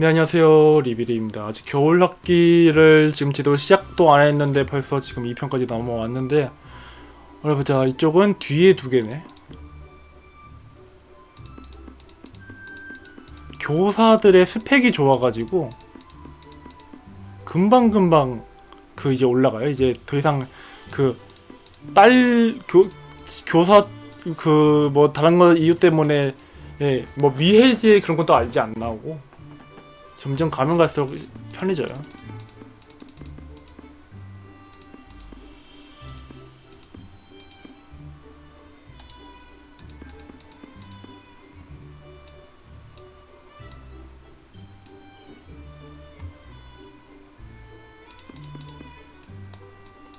네 안녕하세요. 리비리입니다. 아직 겨울 학기를 지금 제대로 시작도 안 했는데 벌써 지금 2편까지 넘어왔는데 어라 보자. 이쪽은 뒤에 두 개네. 교사들의 스펙이 좋아가지고 금방금방 그 이제 올라가요. 이제 더 이상 그 딸 교 교사 그 뭐 다른 거 이유 때문에 예, 뭐 미해제 그런 것도 이제 안 나오고 점점 가면 갈수록 편해져요.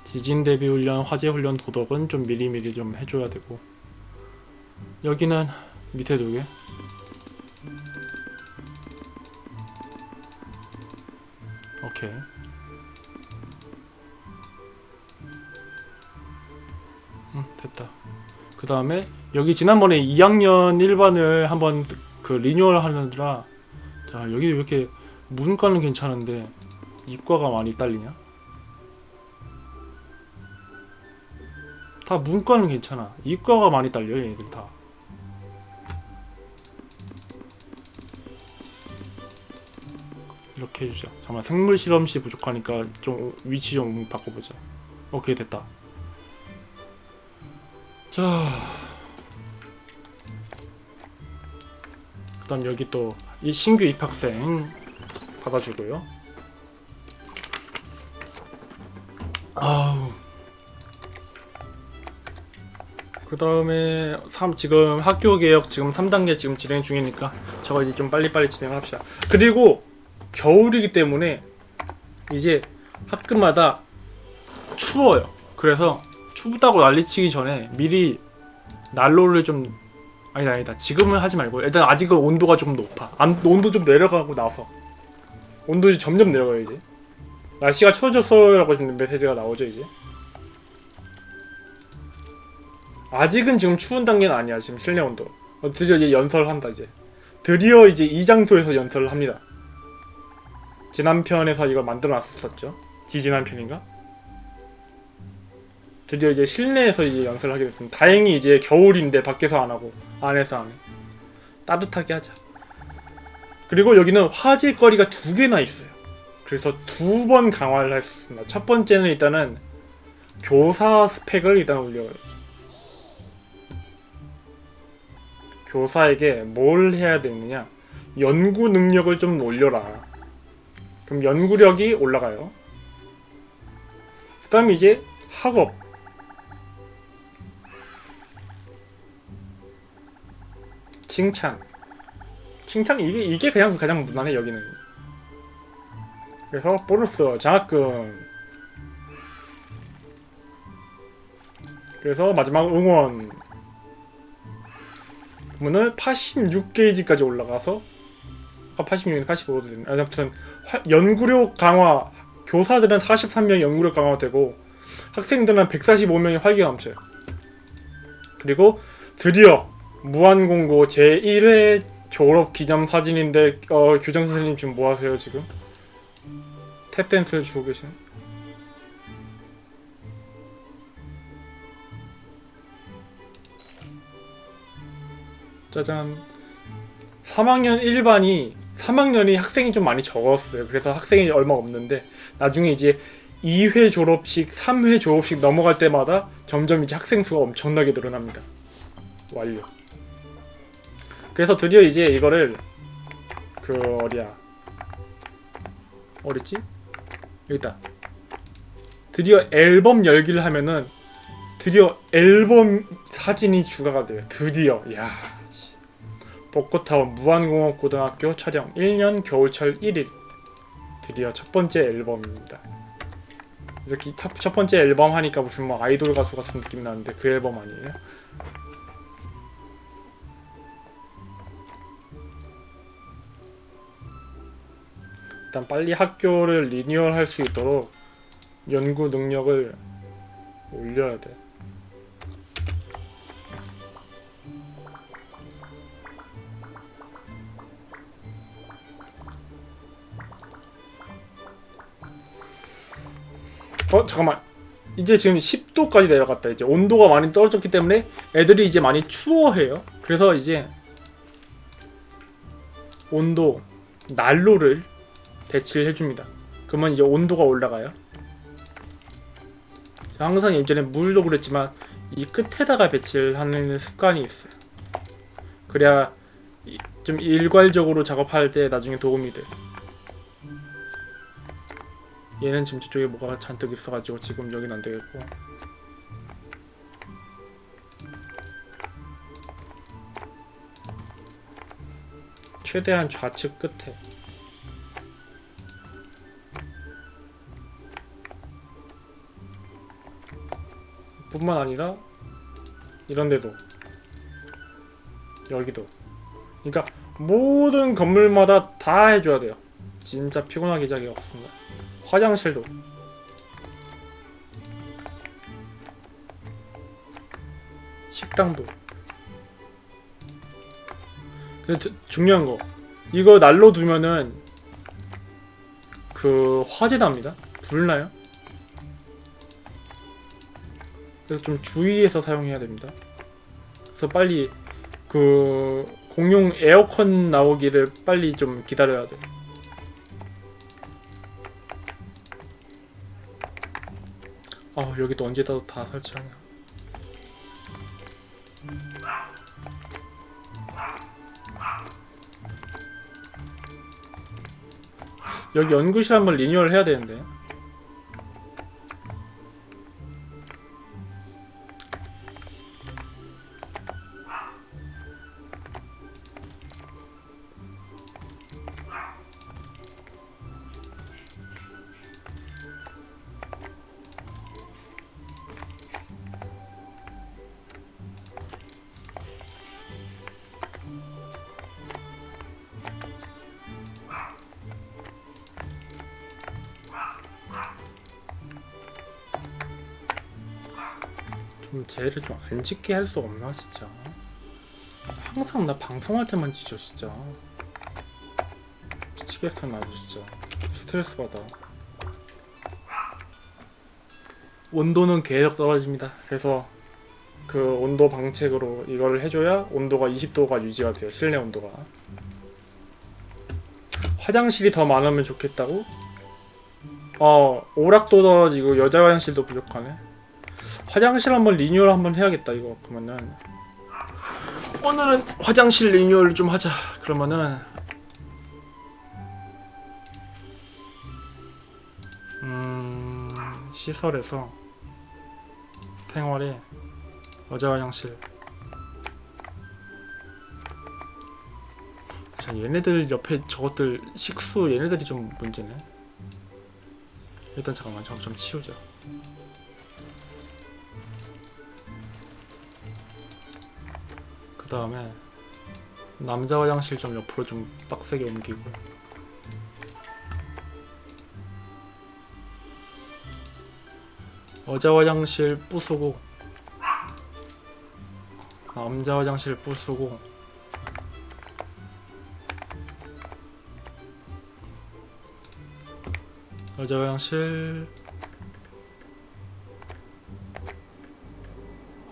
지진 대비 훈련, 화재 훈련 도덕은 좀 미리미리 좀 해줘야 되고 여기는 밑에 두 개. 오케이. 음, 됐다. 그 다음에 여기 지난번에 2학년 1반을 한번 그 리뉴얼 하느라 자 여기 왜 이렇게 문과는 괜찮은데 이과가 많이 딸리냐? 다 문과는 괜찮아. 이과가 많이 딸려 얘들 다. 이렇게 해주자. 잠깐만 생물 실험실 부족하니까 좀 위치 좀 바꿔보자. 오케이 됐다. 자, 그 다음 여기 또 이 신규 입학생 받아주고요. 아우. 그 다음에 지금 학교 개혁 지금 3단계 지금 진행 중이니까 저거 이제 좀 빨리빨리 진행을 합시다. 그리고 겨울이기 때문에 이제 학급마다 추워요. 그래서 춥다고 난리치기 전에 미리 난로를 좀 아니다 아니다 지금은 하지 말고 일단 아직은 온도가 조금 높아. 안, 온도 좀 내려가고 나서 온도 점점 내려가요 이제. 날씨가 추워졌어요라고 지금 메시지가 나오죠 이제. 아직은 지금 추운 단계는 아니야 지금 실내 온도. 어, 드디어 이제 연설한다 이제. 드디어 이제 이 장소에서 연설을 합니다. 지난 편에서 이걸 만들어 놨었죠. 지지난 편인가? 드디어 이제 실내에서 이제 연설을 하게 됐습니다. 다행히 이제 겨울인데 밖에서 안 하고 안에서 하네. 따뜻하게 하자. 그리고 여기는 화제거리가 두 개나 있어요. 그래서 두 번 강화를 할 수 있습니다. 첫 번째는 일단은 교사 스펙을 일단 올려요. 교사에게 뭘 해야 되느냐? 연구 능력을 좀 올려라. 그럼 연구력이 올라가요. 그 다음에 이제 학업. 칭찬. 칭찬 이게 이게 그냥 가장 무난해 여기는. 그래서 보너스 장학금. 그래서 마지막 응원. 그러면은 86게이지까지 올라가서 아 86이 85도 되네. 아, 아무튼 화- 연구력 강화 교사들은 43명 연구력 강화되고 학생들은 145명이 활기가 넘쳐요. 그리고 드디어 무한공고 제1회 졸업 기념 사진인데 어, 교장 선생님 지금 뭐 하세요 지금? 탭댄스를 주고 계시네. 짜잔. 3학년 1반이 3학년이 학생이 좀 많이 적었어요. 그래서 학생이 얼마 없는데 나중에 이제 2회 졸업식, 3회 졸업식 넘어갈 때마다 점점 이제 학생 수가 엄청나게 늘어납니다. 완료. 그래서 드디어 이제 이거를 그 어디야? 어딨지? 여기 있다. 드디어 앨범 열기를 하면은 드디어 앨범 사진이 추가가 돼요. 드디어. 야. 벚꽃타운 무한공업 고등학교 촬영 1년 겨울철 1일 드디어 첫 번째 앨범입니다. 이렇게 탑- 첫 번째 앨범 하니까 무슨 뭐 아이돌 가수 같은 느낌 나는데 그 앨범 아니에요? 일단 빨리 학교를 리뉴얼 할 수 있도록 연구 능력을 올려야 돼. 어 잠깐만. 이제 지금 10도까지 내려갔다. 이제 온도가 많이 떨어졌기 때문에 애들이 이제 많이 추워해요. 그래서 이제 온도 난로를 배치를 해줍니다. 그러면 이제 온도가 올라가요. 항상 예전에 물도 그랬지만 이 끝에다가 배치를 하는 습관이 있어요. 그래야 이- 좀 일괄적으로 작업할 때 나중에 도움이 돼 얘는 지금 저쪽에 뭐가 잔뜩 있어가지고 지금 여긴 안 되겠고. 최대한 좌측 끝에. 뿐만 아니라 이런 데도 여기도. 그러니까 모든 건물마다 다 해줘야 돼요. 진짜 피곤하게 자기 없습니다 화장실도. 식당도. 근데 저- 중요한 거. 이거 날로 두면은 그 화재 납니다. 불나요? 그래서 좀 주의해서 사용해야 됩니다. 그래서 빨리 그 공용 에어컨 나오기를 빨리 좀 기다려야 돼 아 여기 또 언제 다, 다 설치하냐. 여기 연구실 한번 리뉴얼 해야 되는데 좀 쟤를 좀 안 짓게 할 수 없나 진짜. 항상 나 방송할 때만 지져 진짜. 미치겠어 나도 진짜. 스트레스 받아. 온도는 계속 떨어집니다. 그래서 그 온도 방책으로 이거를 해줘야 온도가 20도가 유지가 돼요 실내 온도가. 화장실이 더 많으면 좋겠다고? 어 오락도 떨어지고 여자 화장실도 부족하네 화장실 한번 리뉴얼 한번 해야겠다 이거. 그러면은. 오늘은 화장실 리뉴얼 좀 하자. 그러면은. 음 시설에서 생활에 여자 화장실. 자 얘네들 옆에 저것들 식수 얘네들이 좀 문제네. 일단 잠깐만 저거 좀 치우자 다음에 남자 화장실 좀 옆으로 좀 빡세게 옮기고. 여자 화장실 부수고 남자 화장실 부수고 여자 화장실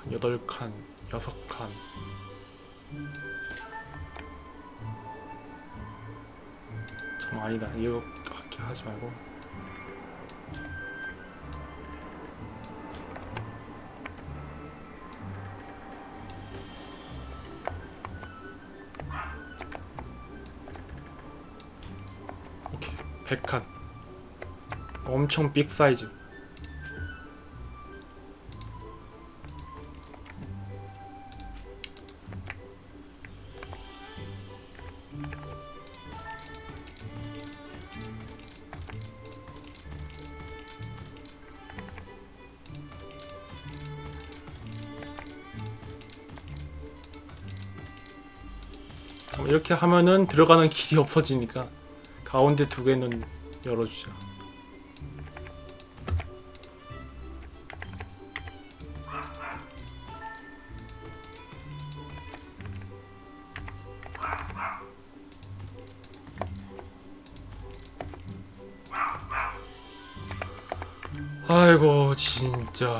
한 8칸, 6칸 참 아니다. 이거 그렇게 하지 말고. 오케이. 100칸. 엄청 빅 사이즈 이렇게 하면은 들어가는 길이 없어지니까 가운데 두 개는 열어주자. 아이고 진짜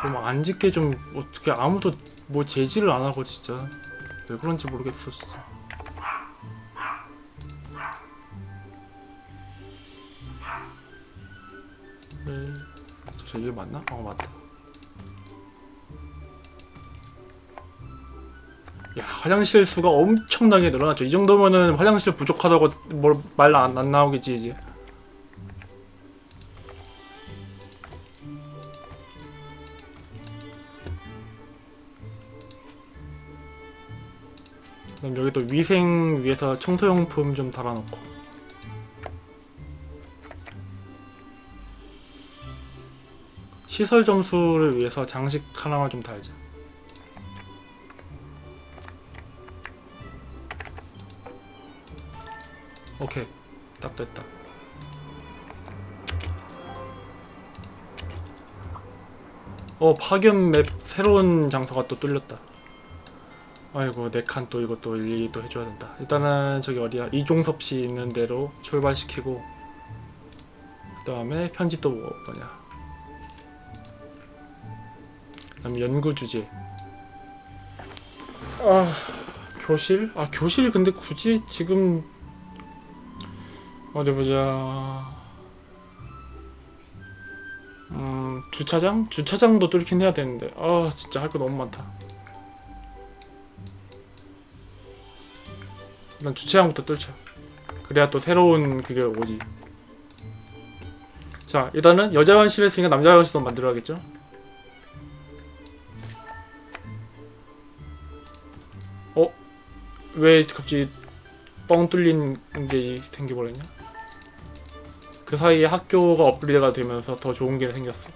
좀 안 짓게 좀 어떻게 아무도 뭐 제지를 안 하고 진짜 왜 그런지 모르겠어 진짜 네. 저 이게 맞나? 어 맞다 야 화장실 수가 엄청나게 늘어났죠 이 정도면은 화장실 부족하다고 뭘말안 안 나오겠지 이제 여기 또 위생 위해서 청소용품 좀 달아놓고. 시설 점수를 위해서 장식 하나만 좀 달자. 오케이. 딱 됐다. 어 파견 맵 새로운 장소가 또 뚫렸다 아이고 네 칸 또 이것도 일일이 또 해줘야 된다. 일단은 저기 어디야? 이종섭 씨 있는 대로 출발시키고 그 다음에 뭐, 뭐냐? 그 다음 연구 주제. 아 교실? 아 교실 근데 굳이 지금 어디 보자. 음 주차장? 주차장도 뚫긴 해야 되는데. 아 진짜 할 거 너무 많다 일단 주차장부터 뚫자. 그래야 또 새로운 그게 오지. 자, 일단은 여자 화장실 했으니까 남자 화장실도 만들어야겠죠? 어? 왜 갑자기 뻥 뚫린 게 생겨버렸냐? 그 사이에 학교가 업그레이드가 되면서 더 좋은 게 생겼어.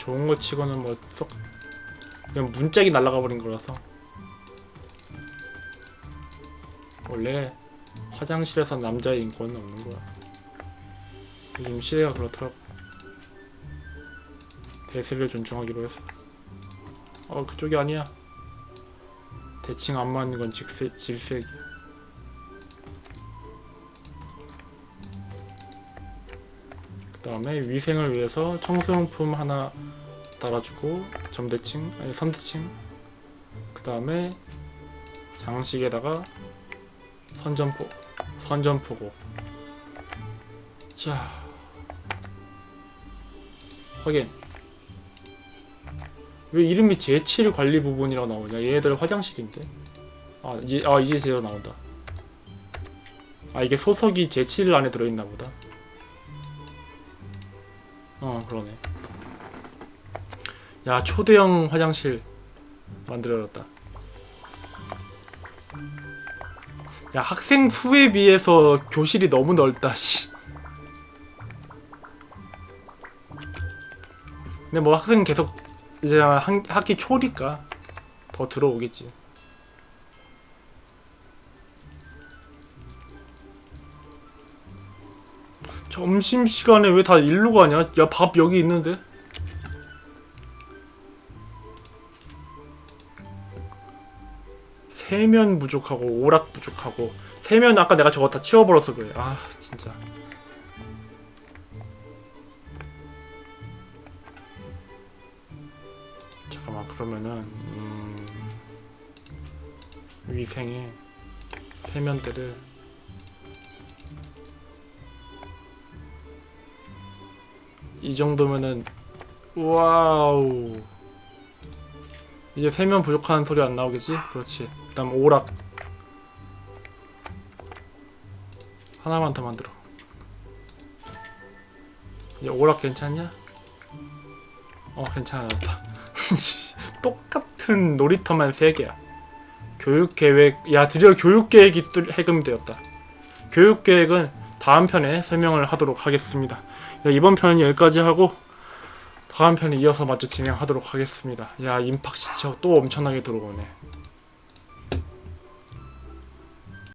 좋은 거 치고는 뭐 썩 그냥 문짝이 날아가 버린 거라서. 원래 화장실에서 남자의 인권은 없는 거야. 요즘 시대가 그렇더라고. 대세를 존중하기로 했어 어 그쪽이 아니야. 대칭 안 맞는 건 질색, 질색이야 그 다음에 위생을 위해서 청소용품 하나 달아주고 점대칭 아니 선대칭. 그 다음에 장식에다가 선전포 선전포고. 자. 확인. 왜 이름이 제7 관리 부분이라고 나오냐? 얘네들 화장실인데. 아 이제 아 이제 제대로 나온다. 아 이게 소속이 제7 안에 들어있나 보다 어 그러네. 야 초대형 화장실 만들어졌다. 야 학생 수에 비해서 교실이 너무 넓다 씨. 근데 뭐 학생 계속 이제 한, 학기 초니까 더 들어오겠지 점심시간에 왜 다 일로 가냐? 야 밥 여기 있는데? 세면 부족하고 오락 부족하고 세면 아까 내가 저거 다 치워버려서 그래 아 진짜 잠깐만 그러면은 음... 위생에 세면대를 이 정도면은 와우. 이제 세면 부족한 소리 안 나오겠지? 그렇지. 그 다음 오락. 하나만 더 만들어. 이제 오락 괜찮냐? 어 괜찮았다. 똑같은 놀이터만 3개야. 교육계획 야 드디어 교육계획이 뚫 해금이 되었다. 교육계획은 다음 편에 설명을 하도록 하겠습니다. 야, 이번 편은 여기까지 하고 다음 편에 이어서 마저 진행하도록 하겠습니다. 야 임팍 시청 또 엄청나게 들어오네.